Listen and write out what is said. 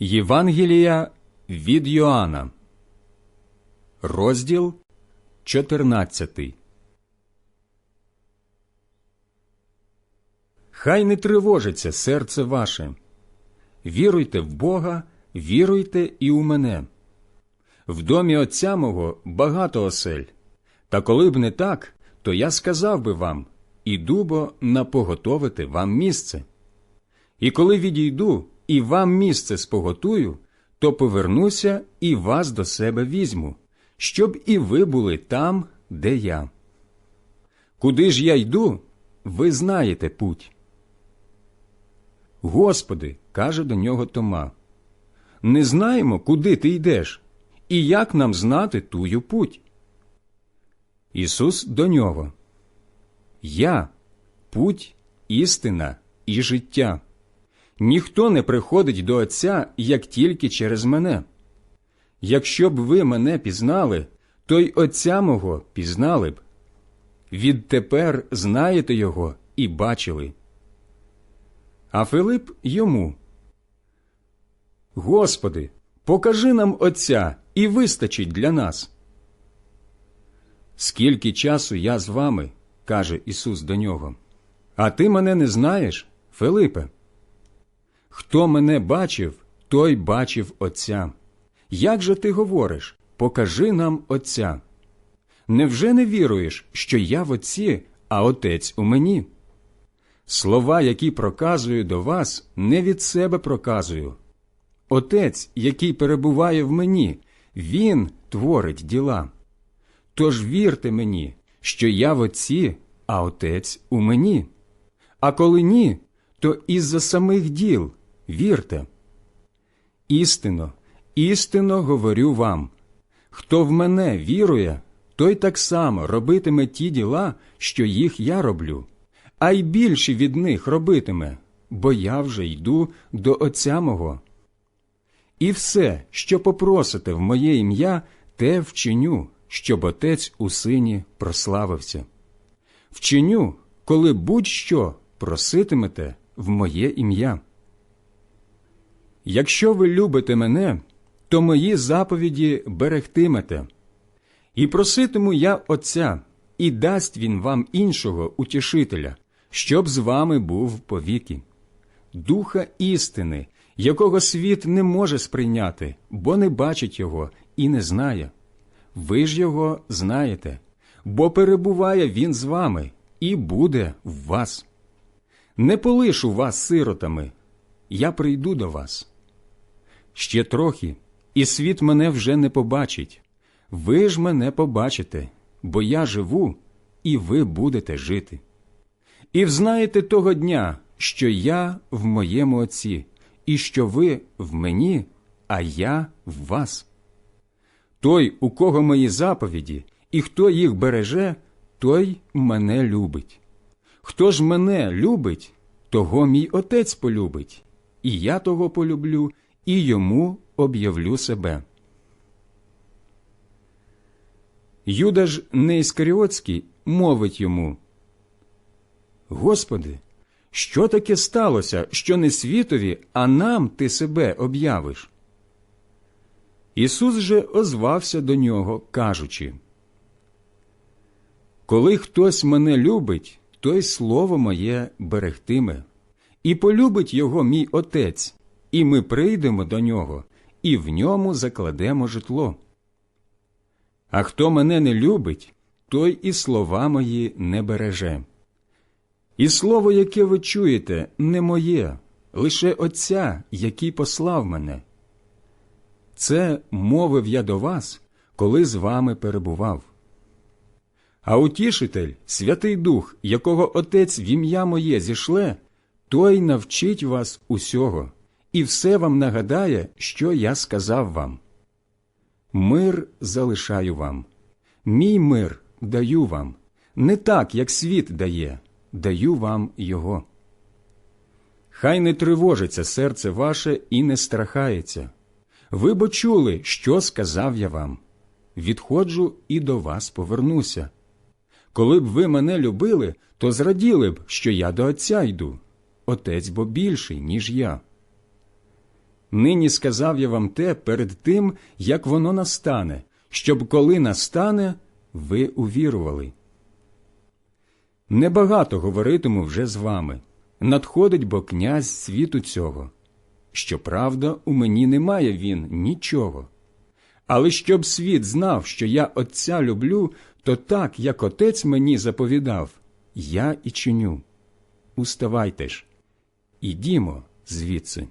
Євангелія від Йоанна, розділ 14. Хай не тривожиться серце ваше. Віруйте в Бога, віруйте і у мене. В домі отця мого багато осель. Та коли б не так, то я сказав би вам іду бо напоготовити вам місце. І коли відійду і вам місце споготую, то повернуся і вас до себе візьму, щоб і ви були там, де я. Куди ж я йду, ви знаєте путь. Господи, каже до нього Тома, не знаємо, куди ти йдеш, і як нам знати тую путь. Ісус до нього. Я путь, істина і життя. Ніхто не приходить до Отця, як тільки через мене. Якщо б ви мене пізнали, то й Отця мого пізнали б. Відтепер знаєте його і бачили. А Филип йому. Господи, покажи нам Отця і вистачить для нас. Скільки часу я з вами, каже Ісус до нього, а ти мене не знаєш, Филипе? Хто мене бачив, той бачив Отця. Як же ти говориш? Покажи нам Отця. Невже не віруєш, що я в Отці, а Отець у мені? Слова, які проказую до вас, не від себе проказую. Отець, який перебуває в мені, Він творить діла. Тож вірте мені, що я в Отці, а Отець у мені. А коли ні, то із-за самих діл вірте. Істинно, істинно говорю вам хто в мене вірує, той так само робитиме ті діла, що їх я роблю, а й більше від них робитиме, бо я вже йду до Отця мого. І все, що попросите в моє ім'я, те вчиню, щоб отець у сині прославився. Вчиню, коли будь-що проситимете в моє ім'я. Якщо ви любите мене, то мої заповіді берегтимете. І проситиму я Отця, і дасть він вам іншого утішителя, щоб з вами був повіки, духа істини, якого світ не може сприйняти, бо не бачить його і не знає. Ви ж його знаєте, бо перебуває він з вами і буде в вас. Не полишу вас сиротами, я прийду до вас. Ще трохи, і світ мене вже не побачить. Ви ж мене побачите, бо я живу, і ви будете жити. І взнаєте того дня, що я в моєму Отці, і що ви в мені, а я в вас. Той, у кого мої заповіді, і хто їх береже, той мене любить. Хто ж мене любить, того мій отець полюбить, і я того полюблю, і йому об'явлю себе. Юда ж Неіскаріотський мовить йому Господи, що таке сталося, що не світові, а нам ти себе об'явиш? Ісус же озвався до нього, кажучи Коли хтось мене любить, той слово моє берегтиме, і полюбить його мій Отець, і ми прийдемо до нього, і в ньому закладемо житло. А хто мене не любить, той і слова мої не береже. І слово, яке ви чуєте, не моє, лише Отця, який послав мене. Це мовив я до вас, коли з вами перебував. А утішитель, Святий Дух, якого Отець в ім'я моє зішле, той навчить вас усього і все вам нагадає, що я сказав вам. Мир залишаю вам, мій мир даю вам, не так, як світ дає, даю вам його. Хай не тривожиться серце ваше і не страхається. Ви бо чули, що сказав я вам. Відходжу і до вас повернуся. Коли б ви мене любили, то зраділи б, що я до Отця йду, Отець бо більший, ніж я. Нині сказав я вам те перед тим, як воно настане, щоб коли настане, ви увірували. Небагато говоритиму вже з вами. Надходить бо князь світу цього. Щоправда, у мені немає він нічого. Але щоб світ знав, що я Отця люблю, то так, як Отець мені заповідав, я і чиню. Уставайте ж, ідімо звідси.